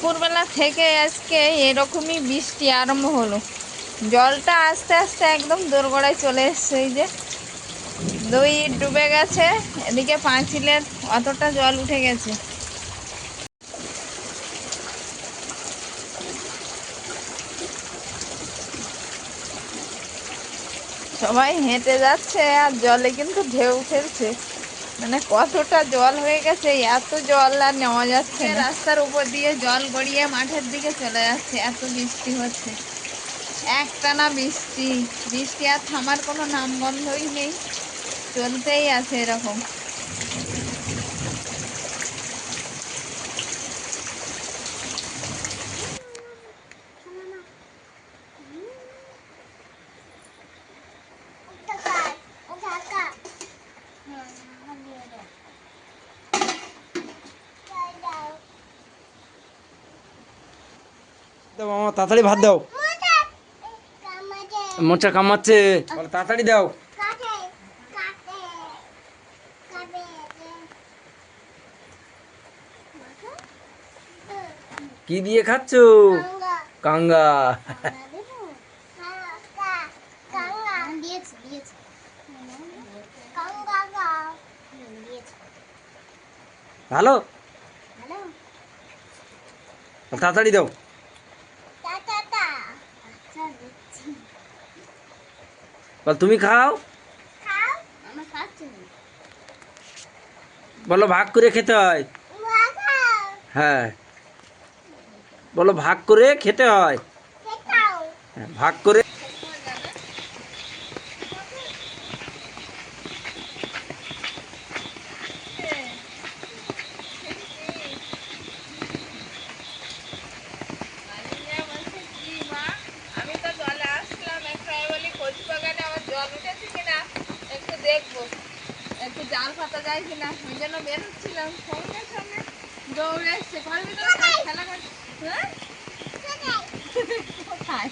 দুপুরবেলা থেকে আজকে এরকমই বৃষ্টি আরম্ভ হলো। জলটা আস্তে আস্তে একদম দোরগোড়ায় চলে এসছে, এই যে দই ডুবে গেছে, এদিকে পাঁচিলের অতটা জল উঠে গেছে। সবাই হেঁটে যাচ্ছে আর জলে কিন্তু ঢেউ খেলছে মানে কতটা জল হয়ে গেছে, এত জল আর নেওয়া যাচ্ছে। রাস্তার উপর দিয়ে জল গড়িয়ে মাঠের দিকে চলে যাচ্ছে, এত বৃষ্টি হচ্ছে। একটানা বৃষ্টি বৃষ্টি আর থামার কোনো নাম নামগন্ধই নেই। চলতেই আছে এরকম। তাড়াতাড়ি ভাত দাও। মোচা কামাচ্ছে তাড়াতাড়ি দাও। কি দিয়ে খাচ্ছ? কাঙ্গা। ভালো? তাড়াতাড়ি দাও টা টা টা আচ্ছা দিচ্ছি বল তুমি খাও। বলো ভাগ করে খেতে হয়। হ্যাঁ। বলো ভাগ করে খেতে হয়। হ্যাঁ, ভাগ করে মালিয়া বলছে, "কি মা? আমি তো জলে আসলাম একটু আমি বলি কচু বাগানে আবার জল উঠেছে কিনা একটু দেখব একটু জাল পাতা যায় কিনা ওই জন্য বেরোচ্ছিলাম সঙ্গে সঙ্গে দৌড়ে এসছে ঘরের ভিতরে সব খেলা করছে হ্যাঁ? কোথায়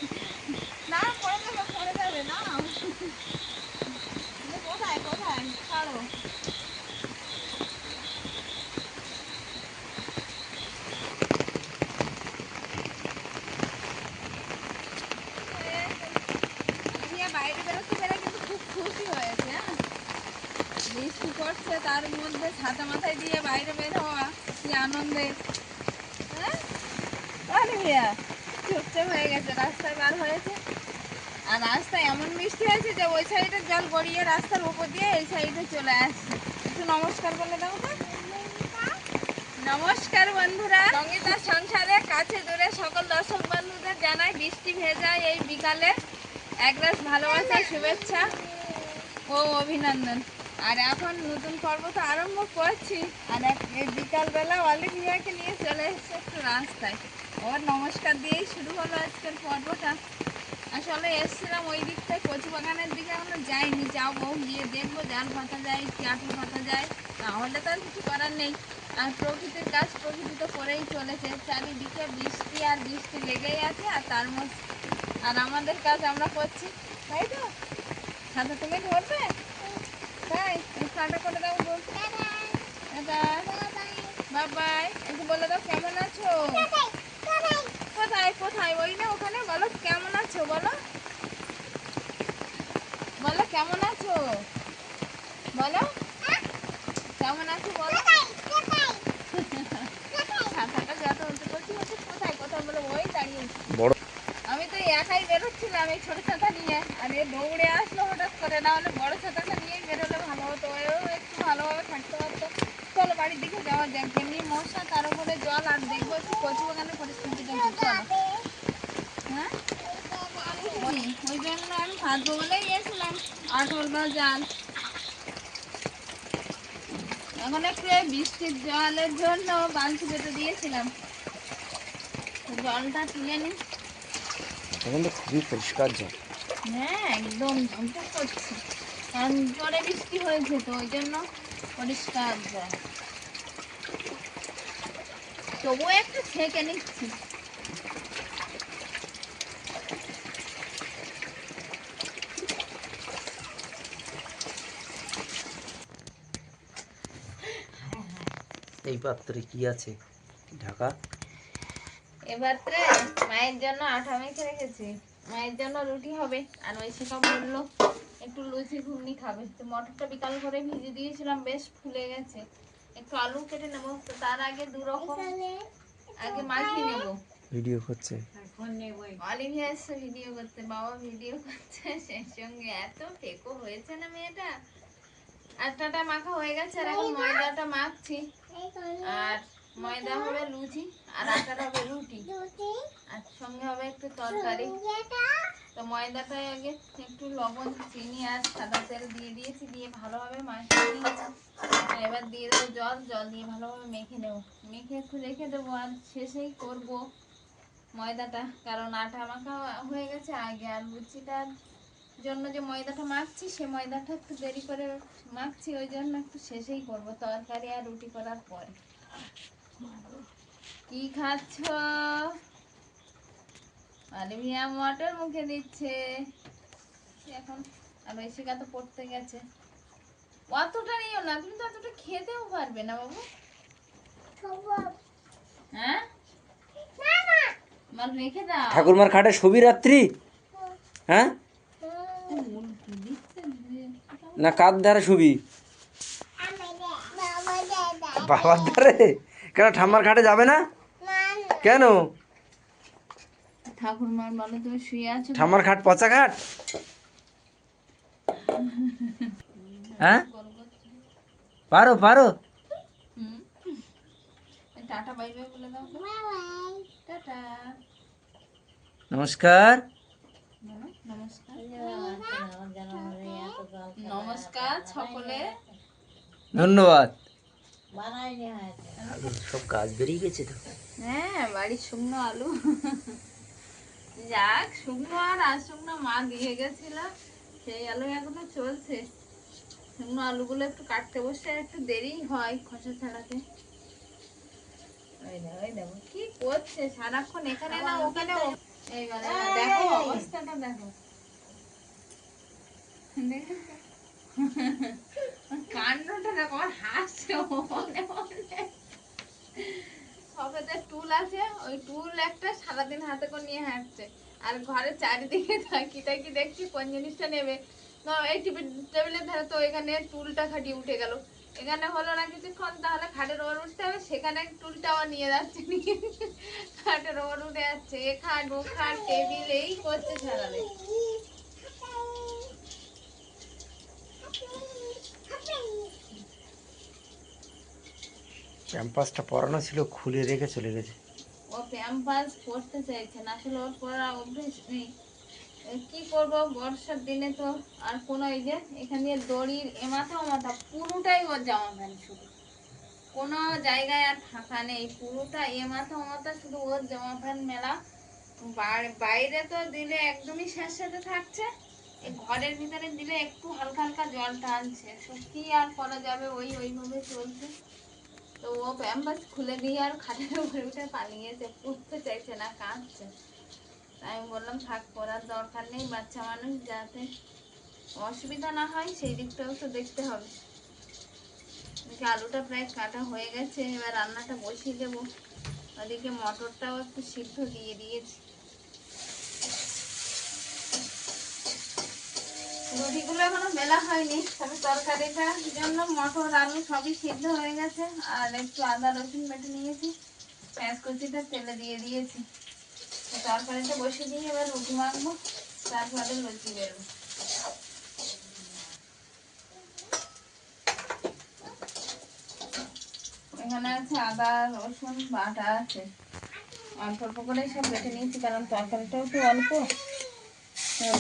না পড়ে যাবে পড়ে যাবে না কোথায় কোথায় ছাড়ো রিয়া বাইরে বেরোতে পেরে কিন্তু খুব খুশি হয়েছে হ্যাঁ বৃষ্টি পড়ছে, তার মধ্যে ছাতা মাথায় দিয়ে বাইরে বের হওয়া, কি আনন্দে। হ্যাঁ? রিয়া চুপচাপ হয়ে গেছে, রাস্তায় বার হয়েছে। আর রাস্তায় এমন বৃষ্টি হয়েছে যে ওই সাইডের জল গড়িয়ে রাস্তার উপর দিয়ে এই সাইডে চলে আসছে। একটু নমস্কার বলে দাও তো। নমস্কার বন্ধুরা। সঙ্গীতার সংসারে কাছে দূরে সকল দর্শক বন্ধুদের জানাই, বৃষ্টি ভেজা এই বিকালে। এক গ্লাস ভালোবাসা, শুভেচ্ছা ও অভিনন্দন। আর এখন নতুন পর্ব তো আরম্ভ করছি। আর বিকালবেলা অলিভিয়াকে নিয়ে চলে এসেছে একটু রাস্তায়। ওর নমস্কার দিয়েই শুরু হলো আজকের পর্বটা। আসলে এসেছিলাম ওই দিকটায় কচু বাগানের দিকে আমরা যাইনি। যাব গিয়ে দেখব জাল পাতা যায় কি পাতা যায়। তাহলে তো আর কিছু করার নেই। আর প্রকৃতির কাজ প্রকৃতি তো করেই চলেছে। চারিদিকে বৃষ্টি আর বৃষ্টি লেগেই আছে আর তার মধ্যে আর আমাদের কাজ আমরা করছি। তাই তো? সাথে তুমি ধরবে? তাই টাটা করে দাও গো টাটা বাবাই একটু বলে দাও কেমন আছো? কোথায় কোথায়? ওই না ওখানে বলো কেমন আছো বলো। বলো কেমন আছো? বলো। কেমন আছো বলো। ছাতাটা যত উল্টো করছি বলছি কোথায় কোথায়? বলে ওই দাঁড়িয়ে আমি তো একাই বেরোচ্ছিলাম এই ছোট ছাতা নিয়ে। আর এ দৌড়ে আসলো হঠাৎ করে না হলে বড় ছাতাটা নিয়ে বেরোলে ভালো হতো এও একটু ভালোভাবে থাকতে পারতো। চলো বাড়ির দিকে যাওয়া যাক। এমনি মশা তার উপরে জল আর দেখব একটু কচু বাগানের পরিস্থিতিটা চলো হ্যাঁ? ওই ওই জন্য আমি ভাতবো বলেই গেছিলাম। আটল বা জাল। এখন একটু বৃষ্টির জলের জন্য বালতি পেতে দিয়েছিলাম। জলটা তুলে নিই এখন তো খুবই পরিষ্কার জল। হ্যাঁ একদম ঝমঝম করছে। জোরে বৃষ্টি হয়েছে তো ওই জন্য পরিষ্কার জল তবুও একটু ছেঁকে নিচ্ছি। এই পাত্রে কি আছে? ঢাকা? এবারে মায়ের জন্য আটা মেখে রেখেছি। মায়ের জন্য রুটি হবে আর ওই সেটা বলল। একটু লুচি ঘুগনি খাবে। তো মটরটা বিকাল করে ভিজে দিয়েছিলাম বেশ ফুলে গেছে। একটু আলু কেটে নেব। তো তার আগে দু রকম আগে মাখিয়ে নেব। ভিডিও করছে। অলিভিয়া এসছে ভিডিও করতে বাবা ভিডিও করছে সেই সঙ্গে এত টেকো হয়েছে না মেয়েটা। আটাটা মাখা হয়ে গেছে আর এখন ময়দাটা মাখছি। আর ময়দা হবে, লুচি, আর আটাটা হবে রুটি। আর সঙ্গে হবে একটু তরকারি। তো ময়দাটায় আগে একটু লবণ, চিনি আর সাদা তেল দিয়ে দিয়েছি, দিয়ে ভালোভাবে মাখিয়ে এবার দিয়ে দেবো জল জল দিয়ে ভালোভাবে মেখে নেব। মেখে একটু রেখে দেবো আর শেষেই করব ময়দাটা। কারণ আটা মাখা হয়ে গেছে, আগে আর লুচিটার জন্য যে ময়দাটা মাখছি, সে ময়দাটা একটু দেরি করে মাখছি, ওই জন্য একটু শেষেই করব তরকারি আর রুটি করার পরে। কি খাচ্ছ আলিভিয়া মটর মুখে দিচ্ছে এখন আর ঐশিকা তো পড়তে গেছে অতটা নিও না তুমি তো অতটা খেতেও পারবে না বাবু হ্যাঁ বল রেখে দাও ঠাকুরমার খাটে শবি রাত্রি হ্যাঁ না কার ধারে শুবি বাবার ধারে কেন ঠাম্মার ঘাটে যাবে না? কেন? ঠাকুরমার বলে তুমি শুয়ে আছো ঠাম্মার খাট পচা খাট হ্যাঁ? পারো পারো। টাটা বাই বাই বলে দাও। টাটা। নমস্কার। নমস্কার। নমস্কার সকলে। ধন্যবাদ। সব কাজ বেরিয়ে গেছে তো। হ্যাঁ বাড়ির শুকনো আলু। যাক শুকনো আর আর শুকনো মা দিয়ে গেছিল সেই আলু এখনও চলছে। শুকনো আলুগুলো একটু কাটতে বসে একটু দেরি হয় খসা ছাড়াতে। কি করছে? সারাক্ষণ এখানে না ওখানে দেখো অবস্থাটা দেখো? কান্ডটা দেখো আমার হাসছে মনে টুল আছে, ওই টুল একটা সারাদিন হাতে করে নিয়ে হাঁটছে। আর ঘরের চারিদিকে তাকি তাকি দেখছি কোন জিনিসটা নেবে। এই টিভি টেবিলের ধারে তো এখানে টুলটা খাটিয়ে উঠে গেল। এখানে হলো না কিছুক্ষণ, তাহলে খাটের ওপর উঠতে হবে, সেখানে টুলটাও নিয়ে যাচ্ছে খাটের ওপর উঠে যাচ্ছে, এ খাট, ও খাট, টেবিল, এই করছে সারাদিন। ক্যাম্পাসটা পড়ানো ছিল, খুলে রেখে চলে গেছে। ও প্যাম্পাস পড়তে চাইছে না, আসলে ওর পড়া অভ্যেস নেই। এ, কি করব? বর্ষার দিনে তো আর কোনো এই যে, এখান দিয়ে দড়ির এমাথা ওমাথা পুরোটাই ওর জামা প্যান্ট শুধু। কোনো জায়গায় আর ফাঁকা নেই, পুরোটা এমাথা ওমাথা শুধু ওর জামা প্যান্ট মেলা। বাইরে তো দিলে একদমই স্যাঁতস্যাঁতে থাকছে ঘরের ভিতরে দিলে একটু হালকা হালকা জল টানছে কি আর করা যাবে ওই, ওইভাবে চলছে। তো ও প্যাম্পাস খুলে দিয়ে আর খাটের উপরে উঠে পালিয়েছে পুড়তে চাইছে না, কাঁদছে। আমি বললাম, থাক, পড়ার দরকার নেই, বাচ্চা মানুষ, যাতে অসুবিধা না হয়, সেই দিকটাও তো দেখতে হবে। আলুটা প্রায় কাটা হয়ে গেছে, এবার রান্নাটা বসিয়ে দেবো। ওদিকে মটরটাও একটু সিদ্ধ দিয়ে দিয়েছি। এখনও হয়নি, তবে জন্য? মটর, আলু সবই সিদ্ধ হয়ে গেছে, আর একটু আদা, রসুন বেটে নিয়েছি তেলে দিয়ে দিয়েছি। তরকারিটা বসিয়ে দিয়ে এবার রুটি মাখবো, তারপরে লুচি বেরবো এখানে আছে আদা, রসুন, বাটা আছে। অল্প অল্প করে সব বেটে নিয়েছি, কারণ তরকারিটাও তো অল্প।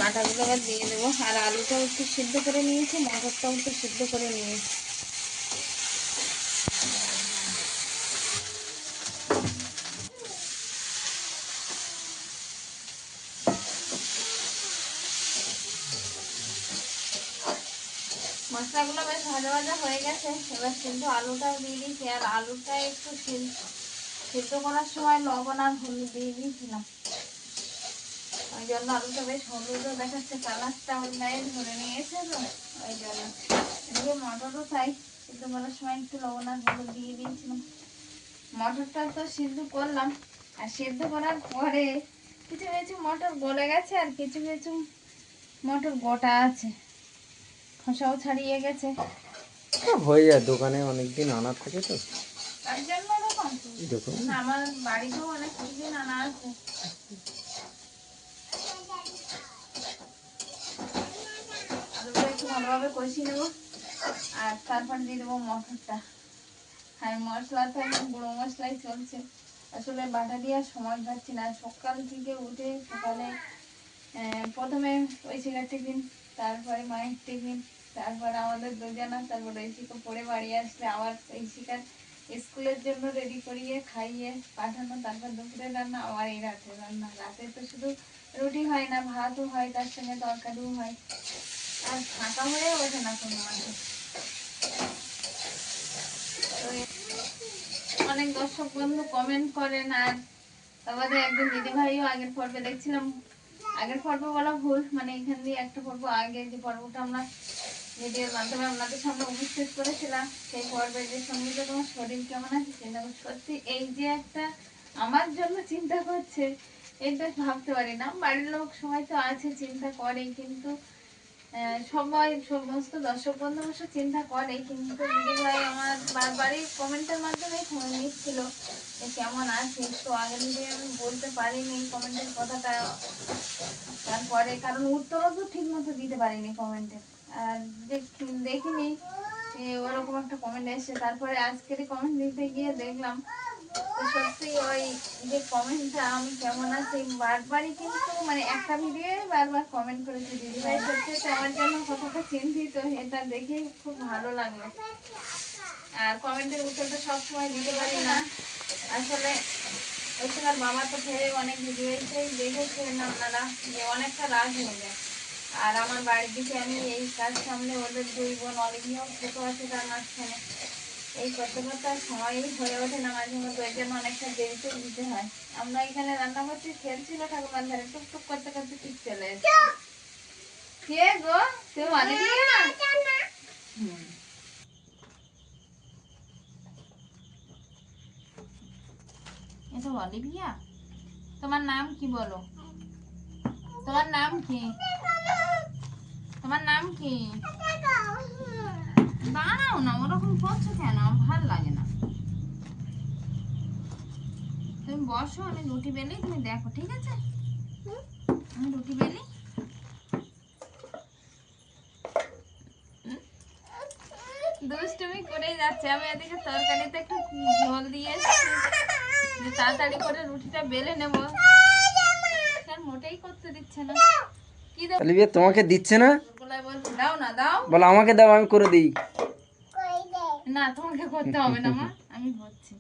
বাটাগুলো এবার দিয়ে দেবো। আর আলুটাও একটু সিদ্ধ করে নিয়েছি, মটরটাও একটু সিদ্ধ করে নিয়েছি। মশলাগুলো বেশ ভাজা ভাজা হয়ে গেছে। এবার সিদ্ধ আলুটাও দিয়ে দিয়েছি। আর আলুটা একটু সিদ্ধ করার সময় লবণ আর হলুদ দিয়ে দিয়েছিলাম। ওই জন্য আলুটা বেশ হলুদও দেখাচ্ছে কালারটা অন্যায় ধরে নিয়েছে তো ওই জন্য। এদিকে মটরও তাই সিদ্ধ করার সময় একটু লবণ আর হলুদ দিয়ে দিয়েছিলাম। মটরটা তো সিদ্ধ করলাম আর সেদ্ধ করার পরে কিছু কিছু মটর গলে গেছে আর কিছু কিছু মটর গোটা আছে। খোসাও ছাড়িয়ে গেছে। হয়ে যায় দোকানে অনেকদিন আনার থাকে তো। তার জন্য ওরকম আমার বাড়িতেও অনেক কিছুদিন আনা আছে আলুটা একটু ভালোভাবে কষিয়ে নেব। আর তারপর দিয়ে দেবো মটরটা। আর মশলাটা গুঁড়ো মশলাই চলছে। আসলে বাটা দেওয়ার সময় পাচ্ছি না। সকাল থেকে উঠে সকালে প্রথমে ওই ঐশিকার টিফিন, তারপরে মায়ের টিফিন, তারপর আমাদের দুজনা, তারপর ঐশিকা পড়ে বাড়ি আসলে আবার ঐশিকার স্কুলের জন্য রেডি করিয়ে খাইয়ে পাঠানো, তারপর দুপুরে রান্না, আবার এই রাতে রান্না। রাতে তো শুধু রুটি হয় না, ভাতও হয়, তার সঙ্গে তরকারিও হয়। আর ফাঁকা হয়ে ওঠে না কোনো মাঝে অনেক দর্শক বন্ধু কমেন্ট করেন আর আমাদের একজন দিদি ভাইও আগের পর্বে দেখছিলাম। আগের পর্ব বলা ভুল মানে এখান দিয়ে একটা পর্ব আগে যে পর্বটা আমরা ভিডিওর মাধ্যমে আপনাদের সামনে উপস্থিত করেছিলাম, সেই পর্বে যে সংগীত তোমার শরীর কেমন আছে চিন্তা করছি সত্যি এই যে একটা আমার জন্য চিন্তা করছে, এটা ভাবতে পারি না। বাড়ির লোক সবাই তো আছে, চিন্তা করে কিন্তু সবাই সমস্ত দর্শক বন্ধু অবশ্য চিন্তা করে, কিন্তু দিদি ভাই আমার বারবারই কমেন্টের মাধ্যমে ফোন নিচ্ছিল যে কেমন আছে তো আগে থেকে আমি বলতে পারিনি কমেন্টের কথাটা। তারপরে কারণ উত্তরও তো ঠিক মতো দিতে পারিনি কমেন্টে আর দেখ- দেখিনি ওরকম একটা কমেন্ট এসেছে। তারপরে আজকেরই কমেন্ট দিতে গিয়ে দেখলাম সত্যি ওই যে কমেন্টটা আমি কেমন আছি, বারবারই কিন্তু মানে একটা ভিডিও বারবার কমেন্ট করেছে, দিদি ভাই, সত্যি আমার জন্য কতটা চিন্তিত, এটা দেখে খুব ভালো লাগল। আর কমেন্টের উত্তরটা সবসময় দিতে পারি না। আসলে ওইখানে বাবা তো ফেরে অনেক ভিডিওতেই দেখেছেন আপনারা, যে অনেকটা রাগ হয়ে যায়। আর আমার বাড়ির দিকে আমি এই কাজ সামনে ওদের দুই বোন অলিভিয়াও ছোট আছে তার মাঝখানে। এই করতে করতে আর সময়ই হয়ে ওঠে না মাঝে মধ্যে ওই জন্য অনেকটা দেরিতে দিতে হয়। আমরা এখানে রান্না করছি খেলছিল ঠাকুমার ধারে টুকটুক করতে করতে ঠিক চলে এসেছে। কে গো? এটা অলিভিয়া? তোমার নাম কি বলো? তোমার নাম কি? তোমার নাম কি? দাঁড়াও না ওরকম করছ কেন? আমার ভালো লাগে না। তুমি বসো আমি রুটি বেলি তুমি দেখো ঠিক আছে? আমি রুটি বেলি। দুষ্টুমি করেই যাচ্ছে। আমি এদিকে তরকারিতে একটু ঝোল দিয়ে তাড়াতাড়ি করে রুটিটা বেলে নেব। স্যার মোটেই করতে দিচ্ছে না। কি তোমাকে দিচ্ছে না? দাও না দাও। বলো আমাকে দাও আমি করে দিই। না তোমাকে করতে হবে না মা। আমি হচ্ছি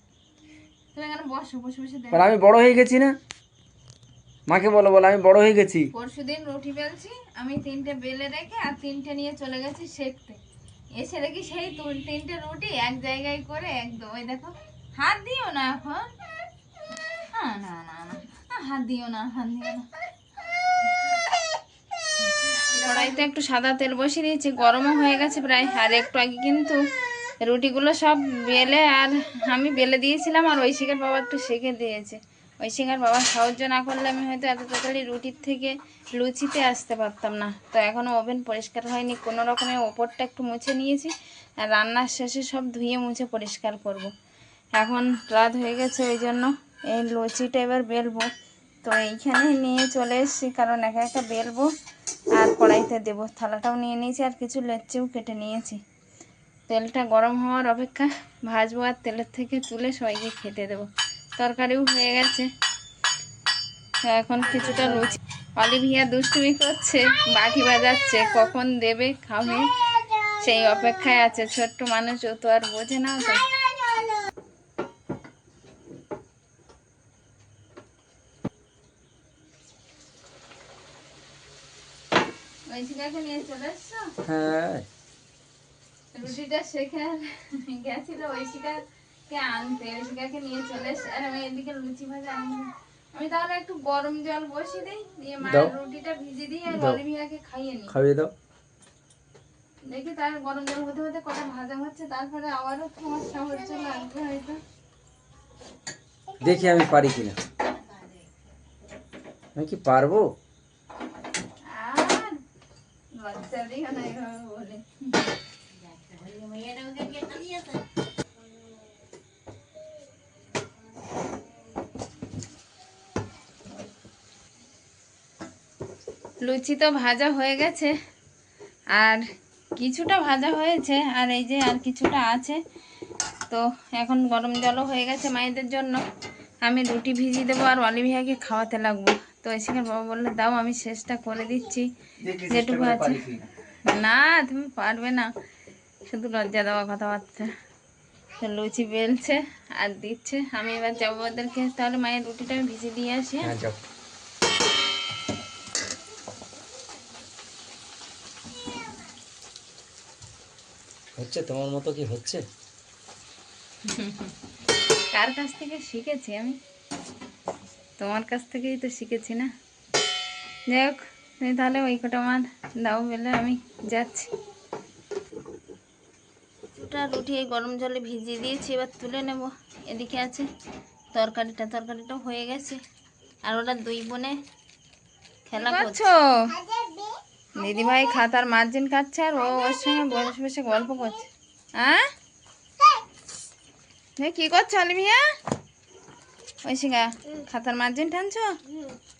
তুমি এখানে বসো বসে বসে দেখো। আমি বড় হয়ে গেছি না? মাকে বলো বলো আমি বড় হয়ে গেছি। পরশু দিন রুটি বেলছি আমি তিনটে বেলে রেখে আর তিনটে নিয়ে চলে গেছি সেকতে এসে দেখি সেই তিনটে রুটি এক জায়গায় করে একদম ওই দেখো হাত দিও না এখন। না না না না হাত দিও না হাত দিও না। কড়াইতে একটু সাদা তেল বসিয়ে দিয়েছি গরমও হয়ে গেছে প্রায় আর একটু আগে কিন্তু রুটিগুলো সব বেলে আর আমি বেলে দিয়েছিলাম আর ঐশিকার বাবা একটু সেঁকে দিয়েছে। ঐশিকার বাবা সাহায্য না করলে আমি হয়তো এত তাড়াতাড়ি রুটির থেকে লুচিতে আসতে পারতাম না। তো এখনও ওভেন পরিষ্কার হয়নি, কোনো রকমে ওপরটা একটু মুছে নিয়েছি আর রান্নার শেষে সব ধুয়ে মুছে পরিষ্কার করব। এখন রাত হয়ে গেছে ওই জন্য এই লুচিটা এবার বেলবো। তো এইখানে নিয়ে চলে এসেছি, কারণ একা একা বেলবো আর কড়াইতে দেবো। থালাটাও নিয়ে নিয়েছি আর কিছু লেচ্চেও কেটে নিয়েছি। তেলটা গরম হওয়ার অপেক্ষা ভাজবো আর তেলের থেকে তুলে সবাইকে খেতে দেবো। তরকারিও হয়ে গেছে। এখন কিছুটা রুচি অলিভিয়া দুষ্টুমি করছে, বাটি বাজাচ্ছে, কখন দেবে খাবে? সেই অপেক্ষায় আছে ছোট্ট মানুষ, ও তো আর বোঝে না তো হ্যাঁ। রুটিটা শেখে আর গেছিল ঐশিকাকে আনতে ঐশিকাকে নিয়ে চলে এসে আর আমি এদিকে লুচি ভাজা আনব। আমি তাহলে একটু গরম জল বসিয়ে দিই দিয়ে দাও। রুটিটা ভিজে দিই আর। অলিভিয়াকে খাইয়ে নিই। খাইয়ে দাও। দেখি তার গরম জল হতে হতে কটা ভাজা হচ্ছে তারপরে আবারও তোমার সাহায্য লাগবে হয়তো দেখি আমি পারি কিনা। আমি কি পারব? আর লজ্জা দিও না এভাবে বলে। লুচি তো ভাজা হয়ে গেছে আর কিছুটা ভাজা হয়েছে আর এই যে আর কিছুটা আছে। তো এখন গরম জলও হয়ে গেছে মায়েদের জন্য। আমি রুটি ভিজিয়ে দেবো আর অলিভিয়াকে খাওয়াতে লাগবো। তো এসে বাবা বলল দাও আমি শেষটা করে দিচ্ছি যেটুকু আছে। না তুমি পারবে না। শুধু লজ্জা দেওয়া কথাবার্তা। লুচি বেলছে আর দিচ্ছে। আমি এবার যাব ওদেরকে। তাহলে মায়ের রুটিটা আমি ভিজিয়ে দিয়ে আসি হ্যাঁ? হ্যাঁ হচ্ছে? তোমার মতো কি হচ্ছে? কার কাছ থেকে শিখেছি আমি? তোমার কাছ থেকেই তো শিখেছি না? যাই হোক তাহলে ওই কটা আমার দাও বলে আমি যাচ্ছি। দুটা রুটি এই গরম জলে ভিজিয়ে দিয়েছি এবার তুলে নেব। এদিকে আছে তরকারিটা তরকারিটা হয়ে গেছে। আর ওরা দুই বোনে খেলা করছ। দিদিভাই খাতার মার্জিন কাটছে আর ও ওর সঙ্গে বসে বসে গল্প করছে। হ্যাঁ? কি করছ আলিমিয়া ঐশিকা খাতার মার্জিন টানছো?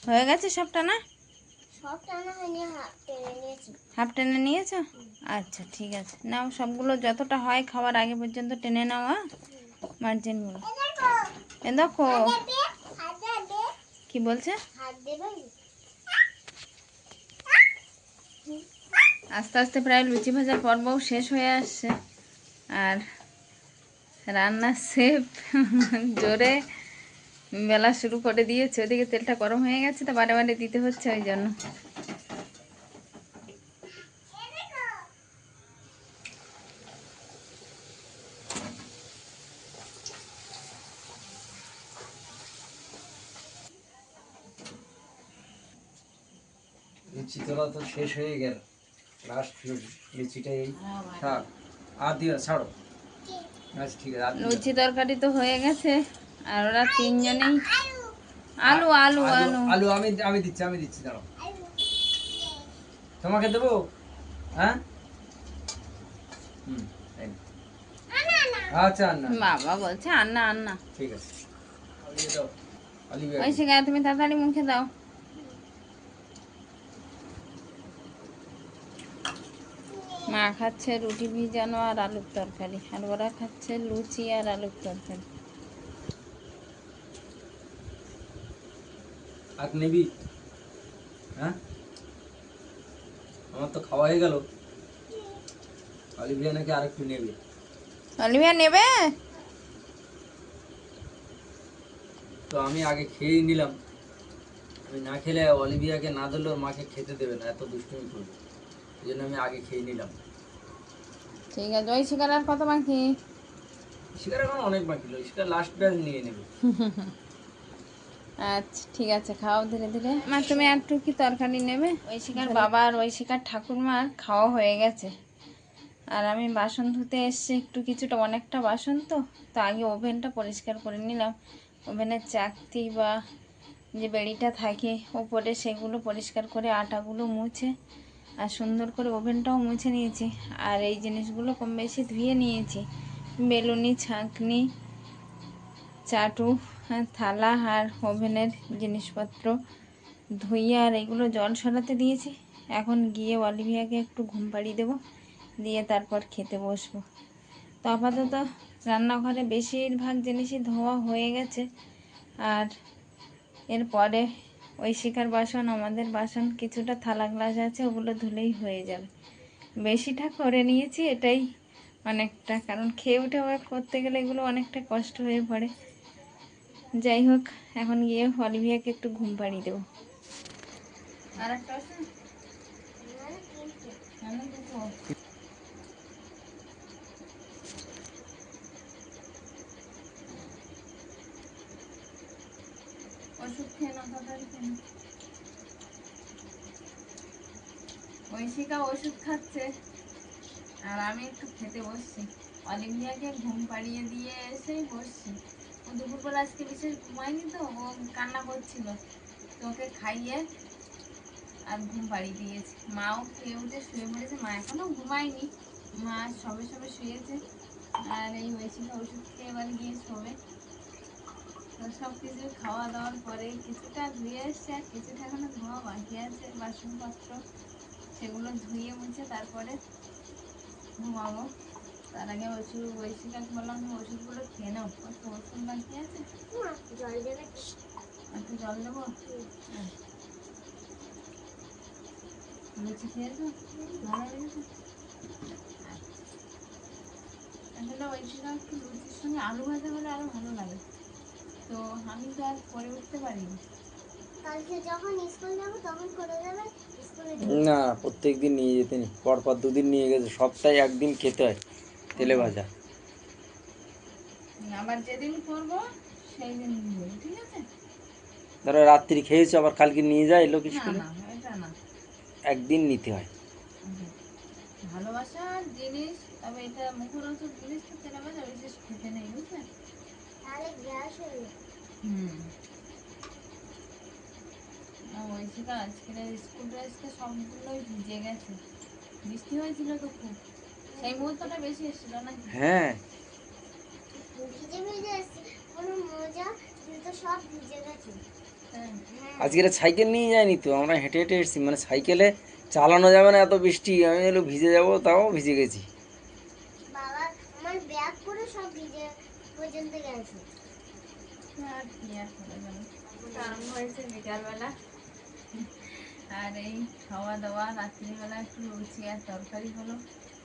হয়ে গেছে সবটা না? হাফ টেনে নিয়েছো? আচ্ছা ঠিক আছে। নাও, সবগুলো যতটা হয় খাওয়ার আগে পর্যন্ত টেনে নাও হ্যাঁ? মার্জিনগুলো। এ দেখো। কি বলছে? আস্তে আস্তে প্রায় লুচি ভাজার পর্বও শেষ হয়ে আসছে। আর রান্নার শেপ জোরে বেলা শুরু করে দিয়েছে ওদিকে তেলটা গরম হয়ে গেছে তো বারে বারে দিতে হচ্ছে ওই জন্য। লিচি তোলা তো শেষ হয়ে গেল। লাস্ট লিচিটা এই আর দিও ছাড়ো। আচ্ছা ঠিক আছে লুচি তরকারি তো হয়ে গেছে। আর ওরা তিনজনেই আলু আলু আলু আলু। আমি আমি দিচ্ছি আমি দিচ্ছি দাঁড়াও। তোমাকে দেবো? হ্যাঁ? হুম আচ্ছা আন্না। বাবা বলছে আন্না আন্না। ঠিক আছে। ওই তুমি তাড়াতাড়ি মুখে দাও। মা খাচ্ছে রুটি ভিজানো আর আলুর তরকারি আর ওরা খাচ্ছে লুচি আর আলুর তরকারি। আর নিবি? হ্যাঁ? আমার তো খাওয়া হয়ে গেল। অলিভিয়া নাকি আরেকটু নেবে। অলিভিয়া নেবে? তো আমি আগে খেয়ে নিলাম। আমি না খেলে অলিভিয়াকে না দিলেও মাকে খেতে দেবে না এত দুষ্টুমি করবে। এই জন্য আমি আগে খেয়ে নিলাম। ঠিক আছে ওই শিকার আর কত বাকি? শিকার এখন অনেক বাকি শিকার লাস্ট ব্যাচ নিয়ে নেবে। আচ্ছা ঠিক আছে খাও ধীরে ধীরে। মা তুমি একটু কি তরকারি নেবে? ওই শিকার বাবা আর ওই শিকার ঠাকুরমার খাওয়া হয়ে গেছে। আর আমি বাসন ধুতে এসছি একটু কিছুটা অনেকটা বাসন তো তো আগে ওভেনটা পরিষ্কার করে নিলাম। ওভেনের চাকতি বা যে বেড়িটা থাকে ওপরে সেগুলো পরিষ্কার করে আটাগুলো মুছে আর সুন্দর করে ওভেনটাও মুছে নিয়েছি। আর এই জিনিসগুলো কম বেশি ধুয়ে নিয়েছি। বেলুনি ছাঁকনি চাটু হ্যাঁ, থালা আর ওভেনের জিনিসপত্র ধুইয়ে আর এগুলো জল সরাতে দিয়েছি। এখন গিয়ে অলিভিয়াকে একটু ঘুম পাড়িয়ে দেবো দিয়ে তারপর খেতে বসবো। তো আপাতত রান্নাঘরে বেশিরভাগ জিনিসই ধোয়া হয়ে গেছে। আর এরপরে ওই শিকার বাসন আমাদের বাসন কিছুটা থালা গ্লাস আছে ওগুলো ধুলেই হয়ে যাবে। বেশিটা করে নিয়েছি এটাই অনেকটা। কারণ খেয়ে উঠে আবার করতে গেলে এগুলো অনেকটা কষ্ট হয়ে পড়ে। যাই হোক, এখন গিয়ে অলিভিয়াকে একটু ঘুম পাড়িয়ে দেবো আর একটা। ওষুধ খেয়ে নাও। ঐশিকা ওষুধ খাচ্ছে, আর আমি একটু খেতে বসছি অলিভিয়াকে ঘুম পাড়িয়ে দিয়ে এসেই বসছি দুপুরবেলা আজকে বিশেষ ঘুমায়নি তো ও কান্না করছিল। তোকে খাইয়ে আর ঘুম পাড়িয়ে দিয়েছে। মাও খেয়ে উঠে শুয়ে পড়েছে, মা এখনও ঘুমায়নি। মা সবে সবে শুয়েছে। আর এই হয়েছিল ওষুধ খেয়ে এবার গিয়ে শোবে। তো সব কিছু খাওয়া দাওয়ার পরে কিছুটা ধুয়ে এসছে, আর কিছুটা এখনও ধোয়া বাকি আছে, বাসনপত্র সেগুলো ধুয়ে মুছে তারপরে ঘুমাবো। তার আগে ওষুধ ঐশিকাকে বললাম তুমি ওষুধগুলো খেয়ে নাও। কত ওষুধ বাকি আছে? জল দেবে কি? একটু জল দেবো? হ্যাঁ। লুচি খেয়েছো? ভালো লেগেছে? আসলে ঐশিকা একটু লুচির সঙ্গে আলু ভাজা হলে আরও ভালো লাগে। তো আমি তো আর করে উঠতে পারিনি। কালকে যখন স্কুল যাব তখন করে দেবে না প্রত্যেক দিন নিয়ে যেতে নি পরপর দুদিন নিয়ে গেছে সপ্তাহে একদিন খেতে হয়। তেলে ভাজা। আবার যেদিন করব সেই দিন ঠিক আছে? ধরো রাত্রি খেয়েছো আবার কালকে নিয়ে যায় লোক না না এটা না। একদিন নিতে হয়। হুম। ভালোবাসার জিনিস তবে এটা মুখরোচক জিনিস তো তেলে ভাজা বিশেষ খেতে নেই বুঝলে? তাহলে গ্যাস হয়ে যাবে। হুম। ওইদিকে আজকের স্কুল ড্রেসটা সবগুলোই ভিজে গেছে। বৃষ্টি হয়েছিল তো খুব। সেই মুহূর্তটা বেশি এসেছিল না? হ্যাঁ। ভিজে ভিজে এসছে কোনো মজা কিন্তু সব ভিজে গেছে। হ্যাঁ। আজকে সাইকেল নিয়ে যায়নি তো আমরা হেঁটে হেঁটে এসেছি মানে সাইকেলে চালানো যাবে না এত বৃষ্টি আমি হলো ভিজে যাব তাও ভিজে গেছি। বিকালবেলা। আর এই খাওয়া দাওয়া রাত্রিবেলা একটু লুচি আর তরকারি হলো।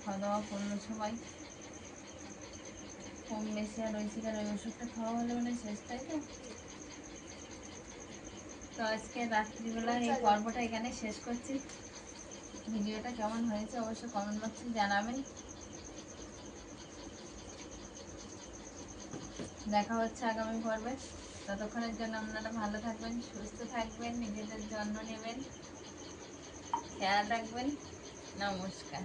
খাওয়া দাওয়া করল সবাই। কম বেশি আর ওই শিকার ওই ওষুধটা খাওয়া হলে মানে শেষ, তাই তো? তো আজকে রাত্রিবেলা এই পর্বটা এখানে শেষ করছি। ভিডিওটা কেমন হয়েছে অবশ্যই কমেন্ট বক্সে জানাবেন। দেখা হচ্ছে আগামী পর্বে। ততক্ষণের জন্য আপনারা ভালো থাকবেন, সুস্থ থাকবেন, নিজেদের যত্ন নেবেন। খেয়াল রাখবেন। নমস্কার।